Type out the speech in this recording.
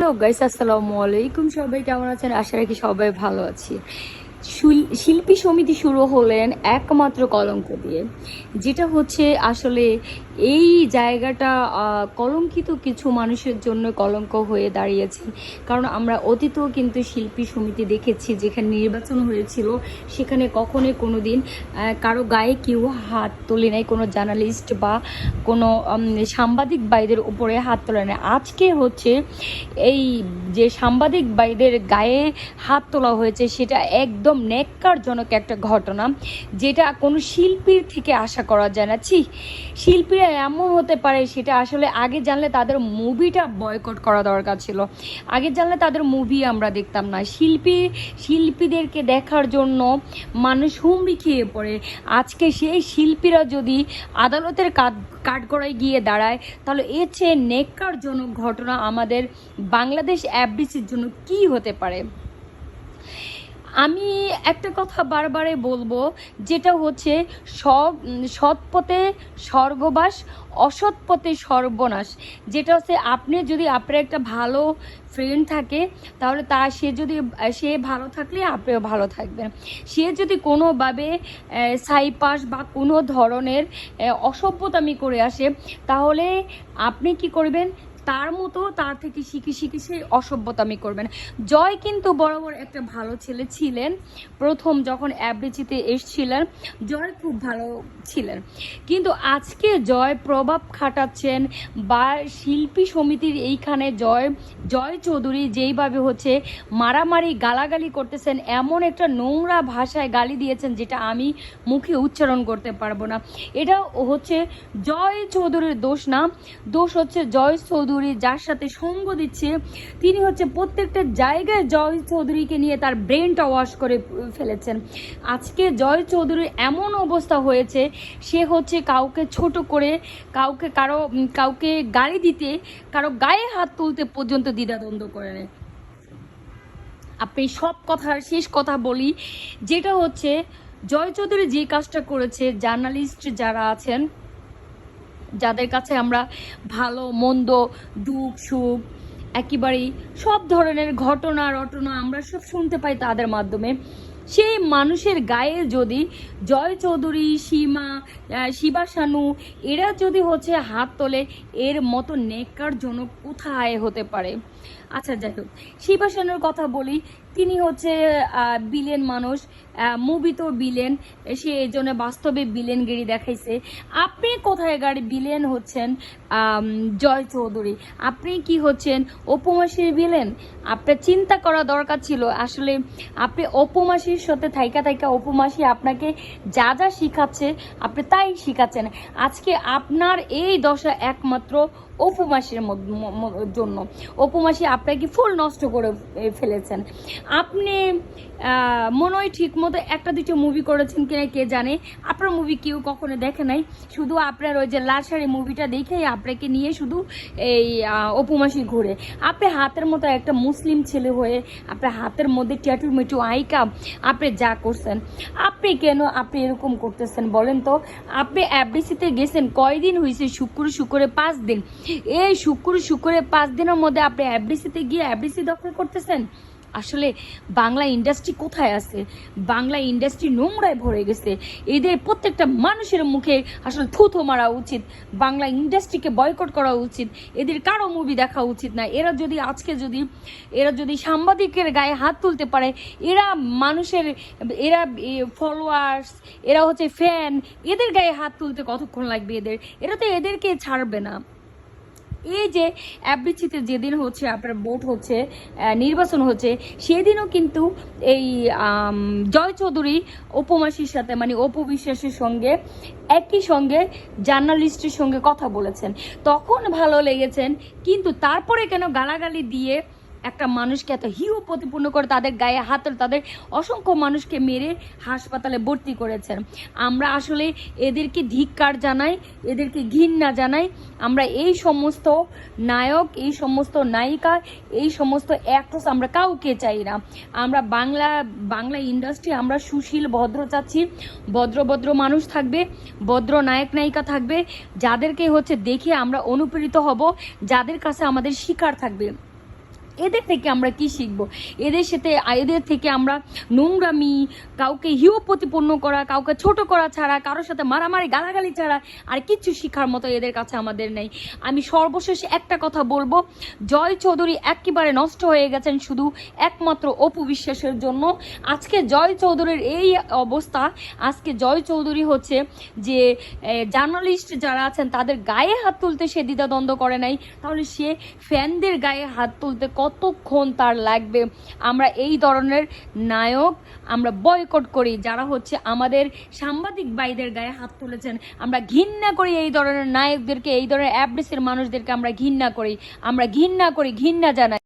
Hello guys আসসালামু আলাইকুম সবাই কেমন আছেন? আশা রাখি সবাই ভালো আছি। শিল্পী সমিতি শুরু হলেন একমাত্র কলঙ্ক দিয়ে, যেটা হচ্ছে আসলে এই জায়গাটা কলঙ্কিত কিছু মানুষের জন্য কলঙ্ক হয়ে দাঁড়িয়েছে। কারণ আমরা অতীতেও কিন্তু শিল্পী সমিতি দেখেছি, যেখানে নির্বাচন হয়েছিল, সেখানে কখনোই কোনো দিন কারও গায়ে কেউ হাত তোলে নাই, কোনো জার্নালিস্ট বা কোনো সাংবাদিক ভাইদের উপরে হাত তোলে নাই। আজকে হচ্ছে এই যে সাংবাদিক বাইদের গায়ে হাত তোলা হয়েছে, সেটা একদম ন্যাক্কারজনক একটা ঘটনা, যেটা কোনো শিল্পীর থেকে আশা করা যায় না। ছি, শিল্পীরা এমন হতে পারে সেটা আসলে আগে জানলে তাদের মুভিটা বয়কট করা দরকার ছিল। আগে জানলে তাদের মুভি আমরা দেখতাম না। শিল্পী, শিল্পীদেরকে দেখার জন্য মানুষ হুমড়ি খেয়ে পড়ে। আজকে সেই শিল্পীরা যদি আদালতের কাঠ কাঠগড়ায় গিয়ে দাঁড়ায়, তাহলে এর চেয়ে নেককারজনক ঘটনা আমাদের বাংলাদেশ অ্যাবডিসির জন্য কি হতে পারে? আমি একটা কথা বারবারে বলব, যেটা হচ্ছে সৎ পথে স্বর্গবাস, অসৎ পথে সর্বনাশ। যেটা হচ্ছে আপনি যদি আপনার একটা ভালো ফ্রেন্ড থাকে, তাহলে তা সে যদি, সে ভালো থাকলে আপনিও ভালো থাকবেন। সে যদি কোনোভাবে সাইপাস বা কোনো ধরনের অসভ্যতামি করে আসে, তাহলে আপনি কি করবেন? তার মতো তার থেকে শিখে শিখে সেই অসভ্যতামি করবেন জয় কিন্তু বরাবর একটা ভালো ছেলে ছিলেন। প্রথম যখন অ্যাবরিচিতে এসছিলেন, জয় খুব ভালো ছিলেন। কিন্তু আজকে জয় প্রভাব খাটাচ্ছেন বা শিল্পী সমিতির এইখানে জয় জয় চৌধুরী যেইভাবে হচ্ছে মারামারি গালাগালি করতেছেন, এমন একটা নোংরা ভাষায় গালি দিয়েছেন যেটা আমি মুখে উচ্চারণ করতে পারব না। এটা হচ্ছে জয় চৌধুরীর দোষ না, দোষ হচ্ছে জয় চৌধুরী যার সাথে সঙ্গ দিচ্ছে, তিনি হচ্ছে প্রত্যেকটা জায়গায় জয় চৌধুরীকে নিয়ে তার ব্রেনটা ওয়াশ করে ফেলেছেন। আজকে জয় চৌধুরীর এমন অবস্থা হয়েছে, সে হচ্ছে কাউকে ছোট করে, কাউকে কারও কাউকে গাড়ি দিতে, কারও গায়ে হাত তুলতে পর্যন্ত দ্বিধাদ্বন্দ্ব করে নেয়। আপনি সব কথার শেষ কথা বলি, যেটা হচ্ছে জয় চৌধুরী যে কাজটা করেছে, জার্নালিস্ট যারা আছেন যাদের কাছে আমরা ভালো, মন্দ, দুঃখ, সুখ, একেবারেই সব ধরনের ঘটনা, রটনা আমরা সব শুনতে পাই তাদের মাধ্যমে, সেই মানুষের গায়ে যদি জয় চৌধুরী, সীমা শিবা শানু এরা যদি হচ্ছে হাত তোলে, এর মতো নেককারজনক কোথায় হতে পারে? আচ্ছা যাই হোক, শিবা শানুর কথা বলি তিনি হচ্ছে বিলেন মানুষ মুভি তো বিলেন সে এই জন্য বাস্তবে বিলেনগিরি দেখাইছে। আপনি কোথায় গাড়ি বিলেন হচ্ছেন জয় চৌধুরী? আপনি কি হচ্ছেন অপুমাসির বিলেন আপনার চিন্তা করা দরকার ছিল। আসলে আপনি অপুমাসির সাথে থাইকা থাইকা অপুমাসি আপনাকে যা যা শিখাচ্ছে, আপনি তাই শিখাচ্ছেন। আজকে আপনার এই দশা একমাত্র অপুমাসির মদ- ম- ম- জন্য। অপুমাসি আপনাকে ফুল নষ্ট করে ফেলেছেন। আপনি মনে হয় ঠিক মতো একটা দুটো মুভি করেছেন কিনা কে জানে? আপনার মুভি কেউ কখনো দেখে নাই? শুধু আপনার ওই যে লাশারি মুভিটা দেখেই আপনাকে নিয়ে শুধু এই আহ, অপুমাসি ঘুরে। আপনি হাতের মতো একটা মুসলিম ছেলে হয়ে আপনার হাতের মধ্যে ট্যাটু মেটু আইকা আপনি যা করছেন। আপনি কেন আপনি এরকম করতেছেন বলেন তো? আপনি অ্যাবডিসিতে গেছেন কয়দিন হয়েছে শুক্র শুক্রে পাঁচ দিন? এই শুক্র শুক্রে পাঁচ দিনের মধ্যে আপনি অ্যাবডিসিতে গিয়ে অ্যাবডিসি দখল করতেছেন? আসলে বাংলা ইন্ডাস্ট্রি কোথায় আছে? বাংলা ইন্ডাস্ট্রি নোংরায় ভরে গেছে। এদের প্রত্যেকটা মানুষের মুখে আসলে থুথু মারা উচিত। বাংলা ইন্ডাস্ট্রিকে বয়কট করা উচিত। এদের কারও মুভি দেখা উচিত না। এরা যদি আজকে যদি, এরা যদি সাংবাদিকের গায়ে হাত তুলতে পারে, এরা মানুষের, এরা ফলোয়ার্স এরা হচ্ছে ফ্যান এদের গায়ে হাত তুলতে কতক্ষণ লাগবে এদের? এরা তো এদেরকে ছাড়বে না। এই যে অ্যাবৃচিতে যেদিন হচ্ছে আপনার ভোট হচ্ছে নির্বাচন হচ্ছে, সেদিনও কিন্তু এই জয় চৌধুরী উপমাসির সাথে মানে অপু বিশ্বাসের সঙ্গে, একই সঙ্গে জার্নালিস্টের সঙ্গে কথা বলেছেন। তখন ভালো লেগেছেন, কিন্তু তারপরে কেন গালাগালি দিয়ে একটা মানুষকে এত হিউ প্রতিপূর্ণ করে তাদের গায়ে হাত তাদের অসংখ্য মানুষকে মেরে হাসপাতালে ভর্তি করেছেন। আমরা আসলে এদেরকে ধিক্কার জানাই, এদেরকে ঘৃণা জানাই। আমরা এই সমস্ত নায়ক, এই সমস্ত নায়িকা, এই সমস্ত অ্যাক্ট্রেস আমরা কাউকে চাই না। আমরা বাংলা বাংলা ইন্ডাস্ট্রি আমরা সুশীল, ভদ্র চাচ্ছি। ভদ্র ভদ্র মানুষ থাকবে, ভদ্র নায়ক, নায়িকা থাকবে। যাদেরকে হচ্ছে দেখে আমরা অনুপ্রেরিত হব, যাদের কাছে আমাদের শিকার থাকবে। এদের থেকে আমরা কি শিখব? এদের সাথে, এদের থেকে আমরা নোংরামি, কাউকে হিও প্রতিপন্ন করা, কাউকে ছোট করা ছাড়া, কারোর সাথে মারামারি, গালাগালি ছাড়া আর কিছু শিখার মতো এদের কাছে আমাদের নেই। আমি সর্বশেষ একটা কথা বলব, জয় চৌধুরী একেবারে নষ্ট হয়ে গেছেন শুধু একমাত্র অপু বিশ্বাসের জন্য। আজকে জয় চৌধুরীর এই অবস্থা, আজকে জয় চৌধুরী হচ্ছে যে জার্নালিস্ট যারা আছেন, তাদের গায়ে হাত তুলতে সে দ্বিধাদ্বন্দ্ব করে নাই। তাহলে সে ফ্যানদের গায়ে হাত তুলতে কতক্ষণ তার লাগবে? আমরা এই ধরনের নায়ক আমরা বয়কট করি। যারা হচ্ছে আমাদের সাংবাদিক বাইদের গায়ে হাত তুলেছেন, আমরা ঘৃণা করি এই ধরনের নায়কদেরকে, এই ধরনের অ্যাবডিসের মানুষদেরকে আমরা ঘৃণা করি। আমরা ঘৃণা করি, ঘৃণা জানাই।